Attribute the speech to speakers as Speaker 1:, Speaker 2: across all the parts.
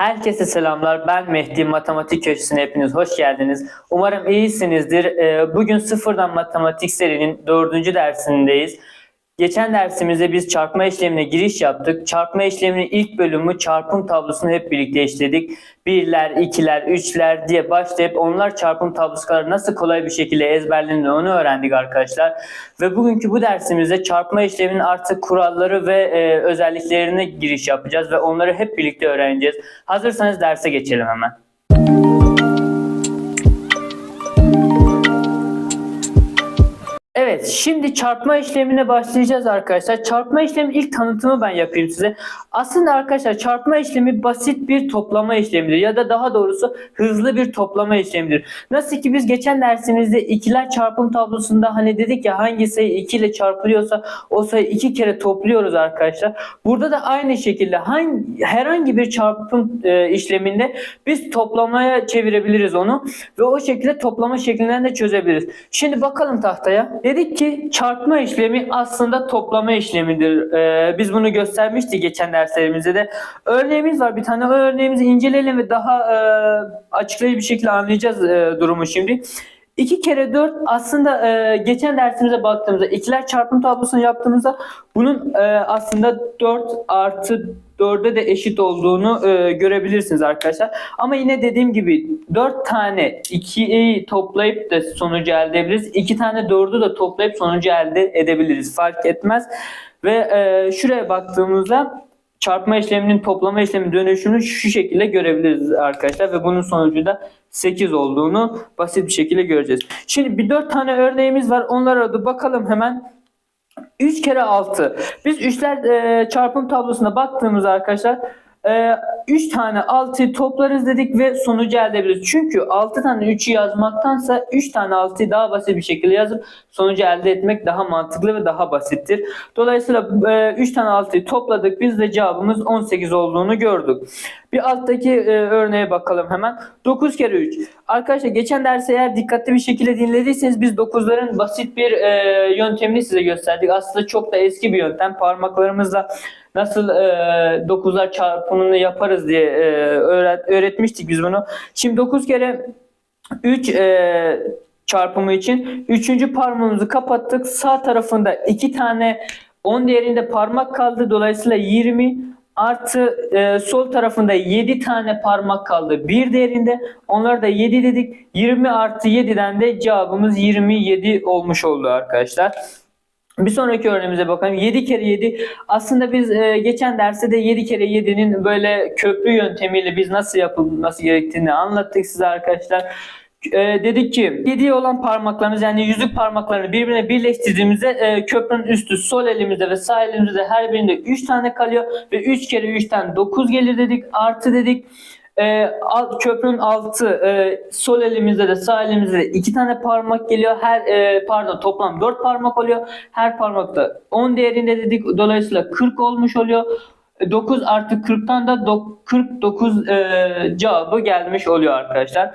Speaker 1: Herkese selamlar. Ben Mehdi. Matematik Köşesi'ne hepiniz hoş geldiniz. Umarım iyisinizdir. Ee, Bugün sıfırdan matematik serinin dördüncü dersindeyiz. Geçen dersimizde biz çarpma işlemine giriş yaptık. Çarpma işleminin ilk bölümü çarpım tablosunu hep birlikte işledik. Birler, ikiler, üçler diye başlayıp onlar çarpım tablosu nasıl kolay bir şekilde ezberlenir onu öğrendik arkadaşlar. Ve bugünkü bu dersimizde çarpma işleminin artık kuralları ve e, özelliklerine giriş yapacağız ve onları hep birlikte öğreneceğiz. Hazırsanız derse geçelim hemen. Evet, şimdi çarpma işlemine başlayacağız arkadaşlar. Çarpma işlemi ilk tanıtımı ben yapayım size. Aslında arkadaşlar çarpma işlemi basit bir toplama işlemidir ya da daha doğrusu hızlı bir toplama işlemidir. Nasıl ki biz geçen dersimizde ikiler çarpım tablosunda hani dedik ya hangi sayı 2 ile çarpılıyorsa o sayı iki kere topluyoruz arkadaşlar. Burada da aynı şekilde hangi, herhangi bir çarpım e, işleminde biz toplamaya çevirebiliriz onu ve o şekilde toplama şeklinden de çözebiliriz. Şimdi bakalım tahtaya. Dedik ki çarpma işlemi aslında toplama işlemidir. Ee, biz bunu göstermiştik geçen derslerimizde de. Örneğimiz var bir tane. O örneğimizi inceleyelim ve daha e, açıklayıcı bir şekilde anlayacağız e, durumu şimdi. 2 kere 4 aslında e, geçen dersimize baktığımızda ikiler çarpım tablosunu yaptığımızda bunun e, aslında 4 artı 4'e de eşit olduğunu e, görebilirsiniz arkadaşlar. Ama yine dediğim gibi 4 tane 2'yi toplayıp da sonucu elde edebiliriz. 2 tane 4'ü de toplayıp sonucu elde edebiliriz. Fark etmez. Ve e, şuraya baktığımızda çarpma işleminin toplama işlemi dönüşümünü şu şekilde görebiliriz arkadaşlar ve bunun sonucu da 8 olduğunu basit bir şekilde göreceğiz. Şimdi bir 4 tane örneğimiz var. Onlara da bakalım hemen. 3 kere 6. Biz üçler e, çarpım tablosuna baktığımızda arkadaşlar 3 tane 6'yı toplarız dedik ve sonucu elde edebiliriz. Çünkü 6 tane 3'ü yazmaktansa 3 tane 6'yı daha basit bir şekilde yazıp sonucu elde etmek daha mantıklı ve daha basittir. Dolayısıyla 3 tane 6'yı topladık. Biz de cevabımız 18 olduğunu gördük. Bir alttaki e, örneğe bakalım hemen. 9 kere 3. Arkadaşlar geçen dersi eğer dikkatli bir şekilde dinlediyseniz biz 9'ların basit bir e, yöntemini size gösterdik. Aslında çok da eski bir yöntem. Parmaklarımızla nasıl e, 9'lar çarpımını yaparız diye e, öğret, öğretmiştik biz bunu. Şimdi 9 kere 3 e, çarpımı için 3. parmağımızı kapattık. Sağ tarafında 2 tane 10 değerinde parmak kaldı. Dolayısıyla 20 artı e, sol tarafında 7 tane parmak kaldı. Bir değerinde onları da 7 dedik. 20 artı 7'den de cevabımız 27 olmuş oldu arkadaşlar. Bir sonraki örneğimize bakalım. 7 kere 7. Aslında biz e, geçen derste de 7 kere 7'nin böyle köprü yöntemiyle biz nasıl yapılması gerektiğini anlattık size arkadaşlar. E, dedik ki 7 olan parmaklarımız yani yüzük parmaklarını birbirine birleştirdiğimizde e, köprünün üstü sol elimizde ve sağ elimizde her birinde 3 tane kalıyor ve 3 kere 3'ten 9 gelir dedik. Artı dedik. E, alt, köprünün altı e, sol elimizde de sağ elimizde de iki tane parmak geliyor. Her e, pardon toplam 4 parmak oluyor. Her parmakta 10 değerinde dedik. Dolayısıyla 40 olmuş oluyor. 9 artı 40'tan da dok- 49 e, cevabı gelmiş oluyor arkadaşlar.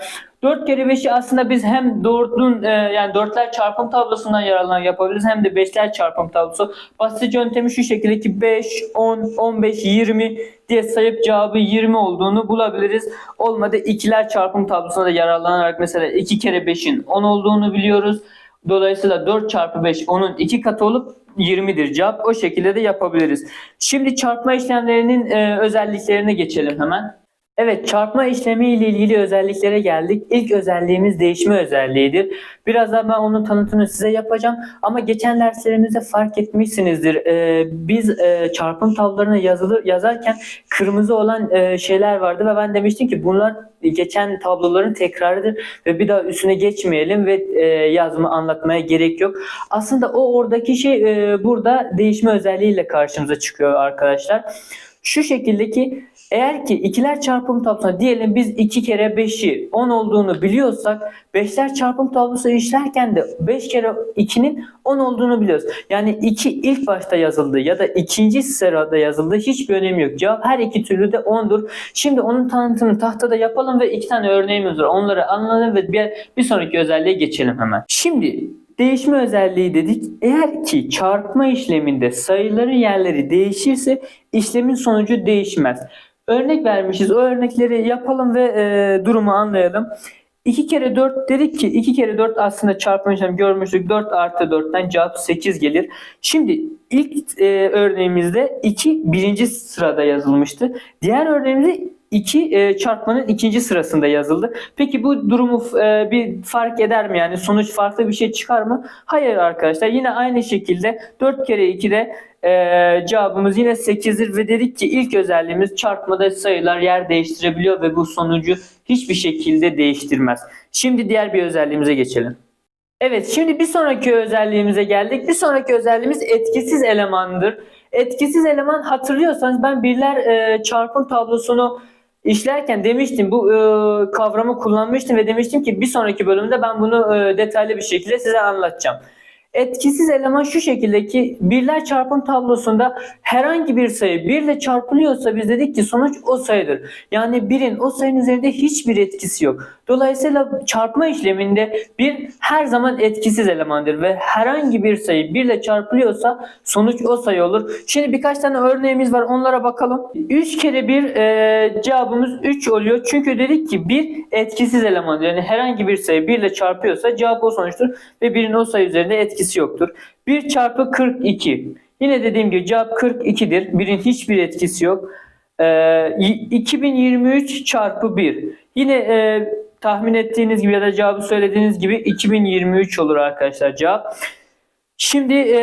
Speaker 1: 4 kere 5'i aslında biz hem 4'ün e, yani 4'ler çarpım tablosundan yararlanarak yapabiliriz hem de 5'ler çarpım tablosu. Basit yöntemi şu şekilde ki 5, 10, 15, 20 diye sayıp cevabı 20 olduğunu bulabiliriz. Olmadı 2'ler çarpım tablosuna da yararlanarak mesela 2 kere 5'in 10 olduğunu biliyoruz. Dolayısıyla 4 çarpı 5 onun 2 katı olup 20'dir cevap. O şekilde de yapabiliriz. Şimdi çarpma işlemlerinin e, özelliklerine geçelim hemen. Evet çarpma işlemi ile ilgili özelliklere geldik. İlk özelliğimiz değişme özelliğidir. Birazdan ben onun tanıtımını size yapacağım. Ama geçen derslerimizde fark etmişsinizdir. Ee, biz e, çarpım tablolarına yazılı yazarken kırmızı olan e, şeyler vardı ve ben demiştim ki bunlar geçen tabloların tekrarıdır ve bir daha üstüne geçmeyelim ve e, yazma anlatmaya gerek yok. Aslında o oradaki şey e, burada değişme özelliğiyle karşımıza çıkıyor arkadaşlar. Şu şekilde ki eğer ki ikiler çarpım tablosuna diyelim biz 2 kere 5'i 10 olduğunu biliyorsak 5'ler çarpım tablosu işlerken de 5 kere 2'nin 10 olduğunu biliyoruz. Yani 2 ilk başta yazıldı ya da ikinci sırada yazıldı hiçbir önemi yok. Cevap her iki türlü de 10'dur. Şimdi onun tanıtımını tahtada yapalım ve iki tane örneğimiz var. Onları anlayalım ve bir, bir sonraki özelliğe geçelim hemen. Şimdi Değişme özelliği dedik. Eğer ki çarpma işleminde sayıların yerleri değişirse işlemin sonucu değişmez. Örnek vermişiz. O örnekleri yapalım ve e, durumu anlayalım. 2 kere 4 dedik ki 2 kere 4 aslında çarpma işlemi görmüştük. 4 artı 4'ten cevap 8 gelir. Şimdi ilk e, örneğimizde 2 birinci sırada yazılmıştı. Diğer örneğimizde 2 e, çarpmanın ikinci sırasında yazıldı. Peki bu durumu e, bir fark eder mi? Yani sonuç farklı bir şey çıkar mı? Hayır arkadaşlar. Yine aynı şekilde 4 kere 2'de e, cevabımız yine 8'dir ve dedik ki ilk özelliğimiz çarpmada sayılar yer değiştirebiliyor ve bu sonucu hiçbir şekilde değiştirmez. Şimdi diğer bir özelliğimize geçelim. Evet şimdi bir sonraki özelliğimize geldik. Bir sonraki özelliğimiz etkisiz elemandır. Etkisiz eleman hatırlıyorsanız ben birler e, çarpım tablosunu işlerken demiştim bu e, kavramı kullanmıştım ve demiştim ki bir sonraki bölümde ben bunu e, detaylı bir şekilde size anlatacağım. Etkisiz eleman şu şekilde ki birler çarpım tablosunda herhangi bir sayı 1 ile çarpılıyorsa biz dedik ki sonuç o sayıdır. Yani birin o sayının üzerinde hiçbir etkisi yok. Dolayısıyla çarpma işleminde bir her zaman etkisiz elemandır ve herhangi bir sayı 1 ile çarpılıyorsa sonuç o sayı olur. Şimdi birkaç tane örneğimiz var onlara bakalım. 3 kere 1 e, cevabımız 3 oluyor. Çünkü dedik ki 1 etkisiz elemandır. Yani herhangi bir sayı 1 ile çarpıyorsa cevap o sonuçtur ve 1'in o sayı üzerinde etkisi yoktur. 1 çarpı 42. Yine dediğim gibi cevap 42'dir. 1'in hiçbir etkisi yok. E, 2023 çarpı 1. Yine e, tahmin ettiğiniz gibi ya da cevabı söylediğiniz gibi 2023 olur arkadaşlar cevap. Şimdi e,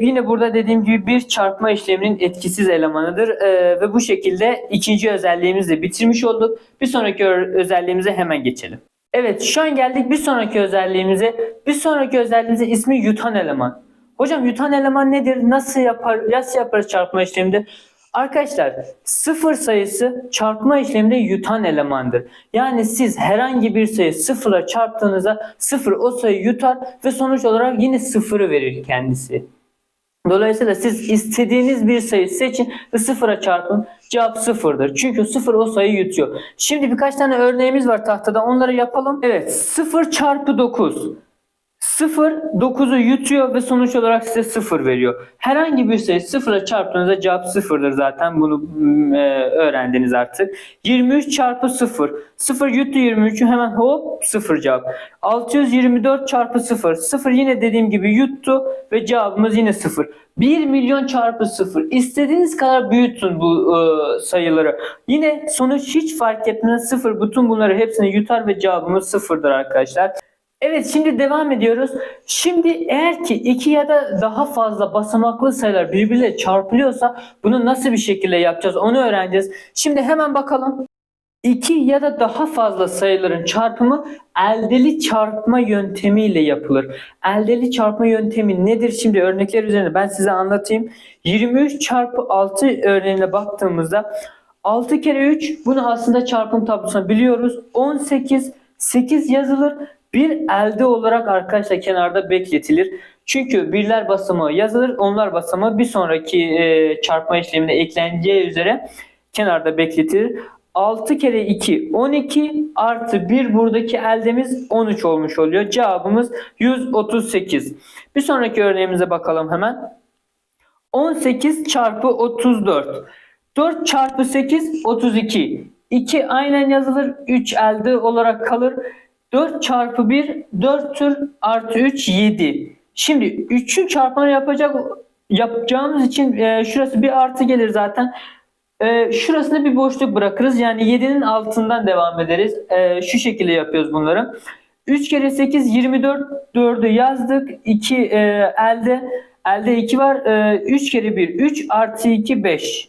Speaker 1: yine burada dediğim gibi bir çarpma işleminin etkisiz elemanıdır E, ve bu şekilde ikinci özelliğimizi bitirmiş olduk. Bir sonraki özelliğimize hemen geçelim. Evet şu an geldik bir sonraki özelliğimize. Bir sonraki özelliğimizin ismi yutan eleman. Hocam yutan eleman nedir? Nasıl yapar? Nasıl yaparız çarpma işleminde? Arkadaşlar sıfır sayısı çarpma işleminde yutan elemandır. Yani siz herhangi bir sayı sıfıra çarptığınızda sıfır o sayıyı yutar ve sonuç olarak yine sıfırı verir kendisi. Dolayısıyla siz istediğiniz bir sayı seçin ve sıfıra çarpın. Cevap sıfırdır. Çünkü sıfır o sayıyı yutuyor. Şimdi birkaç tane örneğimiz var tahtada. Onları yapalım. Evet. sıfır çarpı 9. 0 9'u yutuyor ve sonuç olarak size 0 veriyor. Herhangi bir sayı 0'a çarptığınızda cevap 0'dır zaten. Bunu mm, e, öğrendiniz artık. 23 çarpı 0. 0 yuttu 23'ü hemen hop 0 cevap. 624 çarpı 0. 0 yine dediğim gibi yuttu ve cevabımız yine 0. 1 milyon çarpı 0. İstediğiniz kadar büyütün bu e, sayıları. Yine sonuç hiç fark etmez. 0 bütün bunları hepsini yutar ve cevabımız 0'dır arkadaşlar. Evet şimdi devam ediyoruz. Şimdi eğer ki iki ya da daha fazla basamaklı sayılar birbiriyle çarpılıyorsa bunu nasıl bir şekilde yapacağız onu öğreneceğiz. Şimdi hemen bakalım. İki ya da daha fazla sayıların çarpımı eldeli çarpma yöntemiyle yapılır. Eldeli çarpma yöntemi nedir? Şimdi örnekler üzerine ben size anlatayım. 23 çarpı 6 örneğine baktığımızda 6 kere 3 bunu aslında çarpım tablosuna biliyoruz. 18 8 yazılır. Bir elde olarak arkadaşlar kenarda bekletilir. Çünkü birler basamağı yazılır. Onlar basamağı bir sonraki e, çarpma işlemine ekleneceği üzere kenarda bekletilir. 6 kere 2 12 artı 1 buradaki eldemiz 13 olmuş oluyor. Cevabımız 138. Bir sonraki örneğimize bakalım hemen. 18 çarpı 34. 4 çarpı 8 32. 2 aynen yazılır. 3 elde olarak kalır. 4 çarpı 1 4'tür artı 3 7. Şimdi 3'ün çarpımını yapacak yapacağımız için e, şurası bir artı gelir zaten. E, şurasında bir boşluk bırakırız. Yani 7'nin altından devam ederiz. E, şu şekilde yapıyoruz bunları. 3 kere 8 24 4'ü yazdık. 2 e, elde elde 2 var. E, 3 kere 1 3 artı 2 5.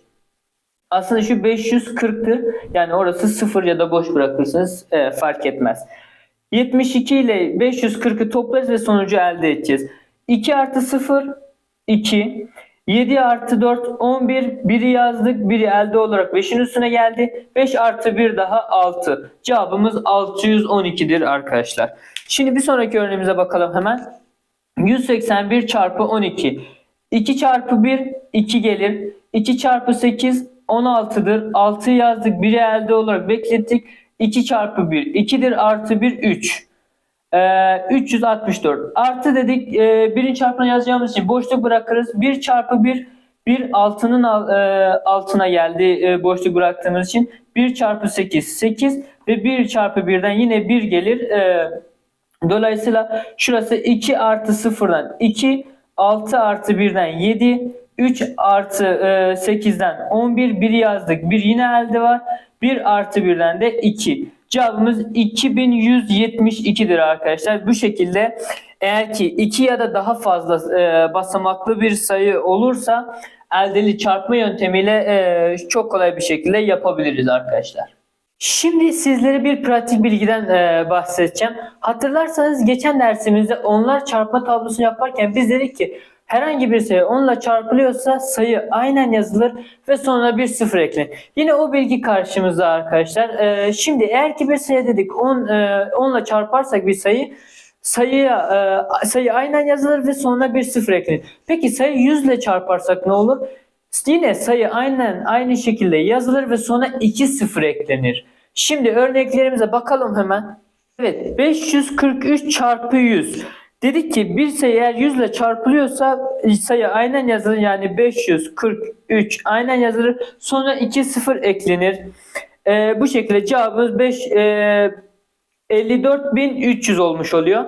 Speaker 1: Aslında şu 540'tır. Yani orası 0 ya da boş bırakırsınız. E, fark etmez. 72 ile 540'ı toplarız ve sonucu elde edeceğiz. 2 artı 0 2. 7 artı 4 11. Biri yazdık. Biri elde olarak 5'in üstüne geldi. 5 artı 1 daha 6. Cevabımız 612'dir arkadaşlar. Şimdi bir sonraki örneğimize bakalım hemen. 181 çarpı 12. 2 çarpı 1 2 gelir. 2 çarpı 8 16'dır. 6 yazdık. 1'i elde olarak beklettik. 2 çarpı 1 2'dir artı 1 3. Ee, 364 artı dedik e, birin çarpımını yazacağımız için boşluk bırakırız. 1 çarpı 1 Bir altının al- e, altına geldi e, boşluk bıraktığımız için 1 çarpı 8 8 ve 1 çarpı 1'den yine 1 gelir. E, dolayısıyla şurası 2 artı 0'dan 2 6 artı 1'den 7 3 artı e, 8'den 11 1 yazdık. 1 yine elde var. 1 artı 1'den de 2. Cevabımız 2172'dir arkadaşlar. Bu şekilde eğer ki 2 ya da daha fazla e, basamaklı bir sayı olursa eldeli çarpma yöntemiyle e, çok kolay bir şekilde yapabiliriz arkadaşlar. Şimdi sizlere bir pratik bilgiden e, bahsedeceğim. Hatırlarsanız geçen dersimizde onlar çarpma tablosunu yaparken biz dedik ki herhangi bir sayı 10 ile çarpılıyorsa sayı aynen yazılır ve sonra bir sıfır eklenir. Yine o bilgi karşımızda arkadaşlar. E, şimdi eğer ki bir sayı dedik 10, e, 10 ile çarparsak bir sayı sayıya e, sayı aynen yazılır ve sonra bir sıfır eklenir. Peki sayı 100 ile çarparsak ne olur? Yine sayı aynen aynı şekilde yazılır ve sonra 2 sıfır eklenir. Şimdi örneklerimize bakalım hemen. Evet 543 çarpı 100. Dedik ki bir sayı eğer 100 ile çarpılıyorsa sayı aynen yazılır yani 543 aynen yazılır sonra 2 sıfır eklenir. Ee, bu şekilde cevabımız 5 e, 54.300 olmuş oluyor.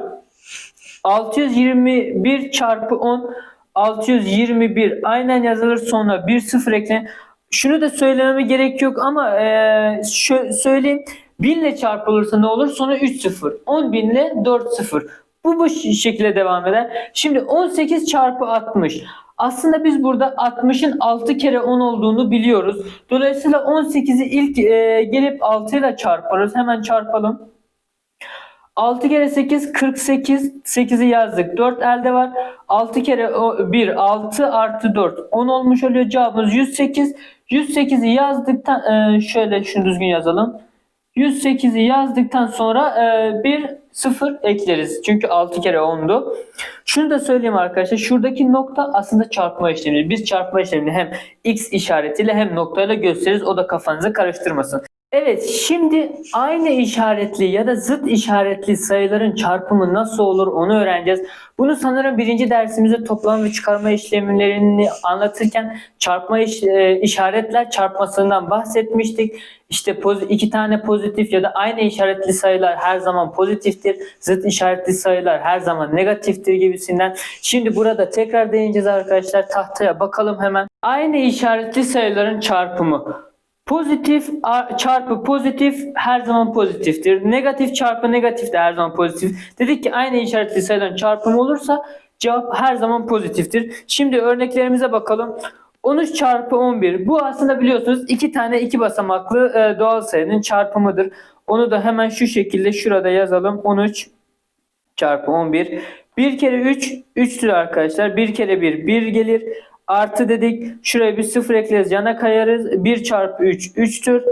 Speaker 1: 621 çarpı 10 621 aynen yazılır sonra bir sıfır eklenir. Şunu da söylememe gerek yok ama e, şö- söyleyeyim. 1000 ile çarpılırsa ne olur? Sonra 3 sıfır. 10 bin ile 4 sıfır. Bu bu şekilde devam eder. Şimdi 18 çarpı 60. Aslında biz burada 60'ın 6 kere 10 olduğunu biliyoruz. Dolayısıyla 18'i ilk e, gelip 6 ile çarparız. Hemen çarpalım. 6 kere 8 48. 8'i yazdık. 4 elde var. 6 kere o- 1 6 artı 4 10 olmuş oluyor. Cevabımız 108. 108'i yazdıktan e, şöyle şunu düzgün yazalım. 108'i yazdıktan sonra e, bir 0 ekleriz. Çünkü 6 kere 10'du. Şunu da söyleyeyim arkadaşlar. Şuradaki nokta aslında çarpma işlemi. Biz çarpma işlemini hem x işaretiyle hem noktayla gösteririz. O da kafanızı karıştırmasın. Evet şimdi aynı işaretli ya da zıt işaretli sayıların çarpımı nasıl olur onu öğreneceğiz. Bunu sanırım birinci dersimizde toplam ve çıkarma işlemlerini anlatırken çarpma iş, e, işaretler çarpmasından bahsetmiştik. İşte iki tane pozitif ya da aynı işaretli sayılar her zaman pozitiftir. Zıt işaretli sayılar her zaman negatiftir gibisinden. Şimdi burada tekrar değineceğiz arkadaşlar. Tahtaya bakalım hemen. Aynı işaretli sayıların çarpımı. Pozitif çarpı pozitif her zaman pozitiftir. Negatif çarpı negatif de her zaman pozitif. Dedik ki aynı işaretli sayıların çarpımı olursa cevap her zaman pozitiftir. Şimdi örneklerimize bakalım. 13 çarpı 11. Bu aslında biliyorsunuz iki tane iki basamaklı e, doğal sayının çarpımıdır. Onu da hemen şu şekilde şurada yazalım. 13 çarpı 11. 1 kere 3 3'tür arkadaşlar. 1 kere 1 1 gelir. Artı dedik. Şuraya bir sıfır ekleriz. Yana kayarız. 1 çarpı 3 3'tür.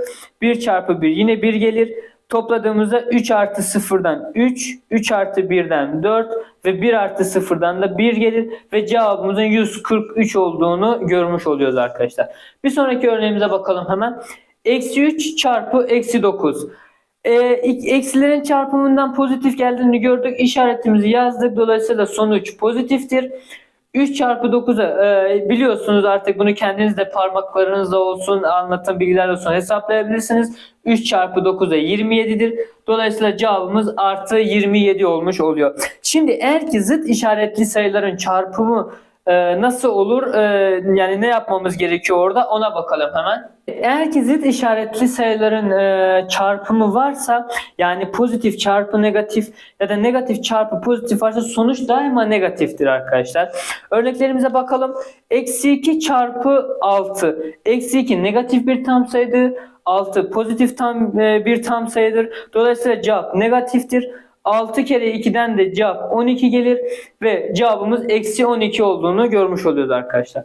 Speaker 1: 1 çarpı 1 yine 1 gelir. Topladığımızda 3 artı 0'dan 3, 3 artı 1'den 4 ve 1 artı 0'dan da 1 gelir ve cevabımızın 143 olduğunu görmüş oluyoruz arkadaşlar. Bir sonraki örneğimize bakalım hemen. Eksi 3 çarpı eksi 9. Ee, eksilerin çarpımından pozitif geldiğini gördük. İşaretimizi yazdık. Dolayısıyla sonuç pozitiftir. 3 çarpı 9'a e, biliyorsunuz artık bunu kendiniz de parmaklarınızda olsun anlatım bilgiler olsun hesaplayabilirsiniz. 3 çarpı 9'a 27'dir. Dolayısıyla cevabımız artı 27 olmuş oluyor. Şimdi eğer ki zıt işaretli sayıların çarpımı e, nasıl olur? E, yani ne yapmamız gerekiyor orada? Ona bakalım hemen. Eğer ki zıt işaretli sayıların e, çarpımı varsa yani pozitif çarpı negatif ya da negatif çarpı pozitif varsa sonuç daima negatiftir arkadaşlar. Örneklerimize bakalım. Eksi 2 çarpı 6. Eksi 2 negatif bir tam sayıdır. 6 pozitif tam e, bir tam sayıdır. Dolayısıyla cevap negatiftir. 6 kere 2'den de cevap 12 gelir ve cevabımız eksi 12 olduğunu görmüş oluyoruz arkadaşlar.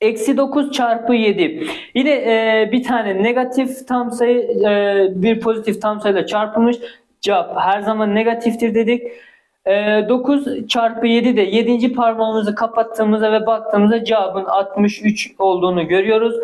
Speaker 1: Eksi 9 çarpı 7. Yine e, bir tane negatif tam sayı e, bir pozitif tam sayıyla çarpılmış. Cevap her zaman negatiftir dedik. E, 9 çarpı 7 de 7. parmağımızı kapattığımızda ve baktığımızda cevabın 63 olduğunu görüyoruz.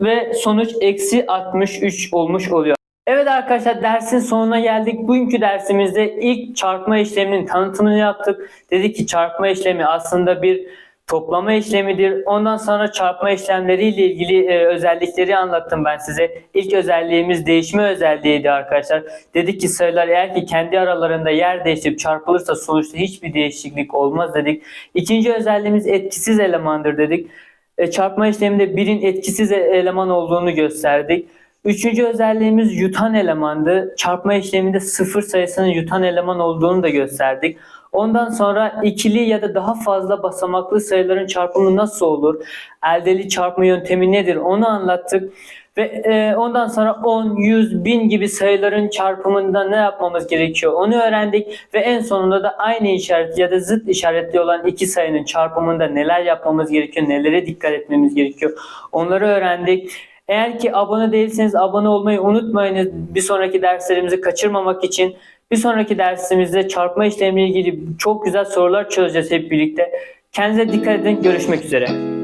Speaker 1: Ve sonuç eksi 63 olmuş oluyor. Evet arkadaşlar dersin sonuna geldik. Bugünkü dersimizde ilk çarpma işleminin tanıtımını yaptık. Dedik ki çarpma işlemi aslında bir toplama işlemidir. Ondan sonra çarpma işlemleriyle ilgili e, özellikleri anlattım ben size. İlk özelliğimiz değişme özelliğiydi arkadaşlar. Dedik ki sayılar eğer ki kendi aralarında yer değiştirip çarpılırsa sonuçta hiçbir değişiklik olmaz dedik. İkinci özelliğimiz etkisiz elemandır dedik. E, çarpma işleminde birin etkisiz e- eleman olduğunu gösterdik. Üçüncü özelliğimiz yutan elemandı. Çarpma işleminde sıfır sayısının yutan eleman olduğunu da gösterdik. Ondan sonra ikili ya da daha fazla basamaklı sayıların çarpımı nasıl olur? Eldeli çarpma yöntemi nedir? Onu anlattık. Ve e, ondan sonra 10, 100, 1000 gibi sayıların çarpımında ne yapmamız gerekiyor? Onu öğrendik ve en sonunda da aynı işaret ya da zıt işaretli olan iki sayının çarpımında neler yapmamız gerekiyor? Nelere dikkat etmemiz gerekiyor? Onları öğrendik. Eğer ki abone değilseniz abone olmayı unutmayınız. Bir sonraki derslerimizi kaçırmamak için. Bir sonraki dersimizde çarpma işlemiyle ilgili çok güzel sorular çözeceğiz hep birlikte. Kendinize dikkat edin. Görüşmek üzere.